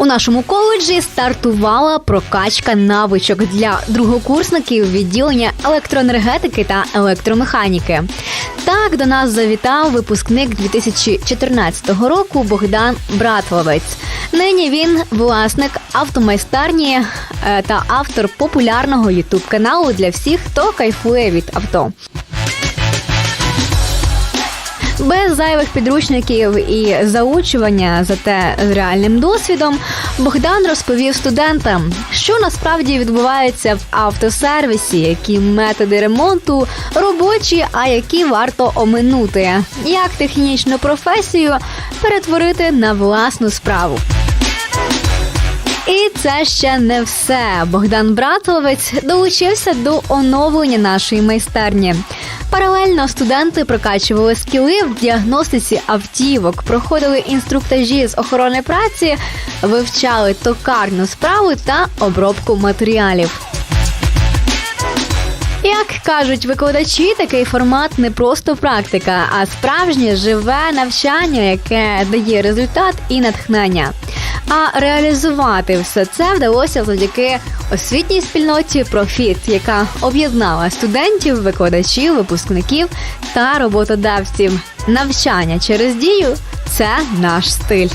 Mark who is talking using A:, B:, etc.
A: У нашому коледжі стартувала прокачка навичок для другокурсників відділення електроенергетики та електромеханіки. Так до нас завітав випускник 2014 року Богдан Братловець. Нині він власник автомайстерні е, та автор популярного ютуб каналу для всіх, хто кайфує від авто. Без зайвих підручників і заучування, зате з реальним досвідом, Богдан розповів студентам, що насправді відбувається в автосервісі, які методи ремонту робочі, а які варто оминути, як технічну професію перетворити на власну справу. І це ще не все. Богдан Братловець долучився до оновлення нашої майстерні. Паралельно студенти прокачували скіли в діагностиці автівок, проходили інструктажі з охорони праці, вивчали токарну справу та обробку матеріалів. Як кажуть викладачі, такий формат не просто практика, а справжнє живе навчання, яке дає результат і натхнення. А реалізувати все це вдалося завдяки освітній спільноті Профіт, яка об'єднала студентів, викладачів, випускників та роботодавців. Навчання через дію це наш стиль.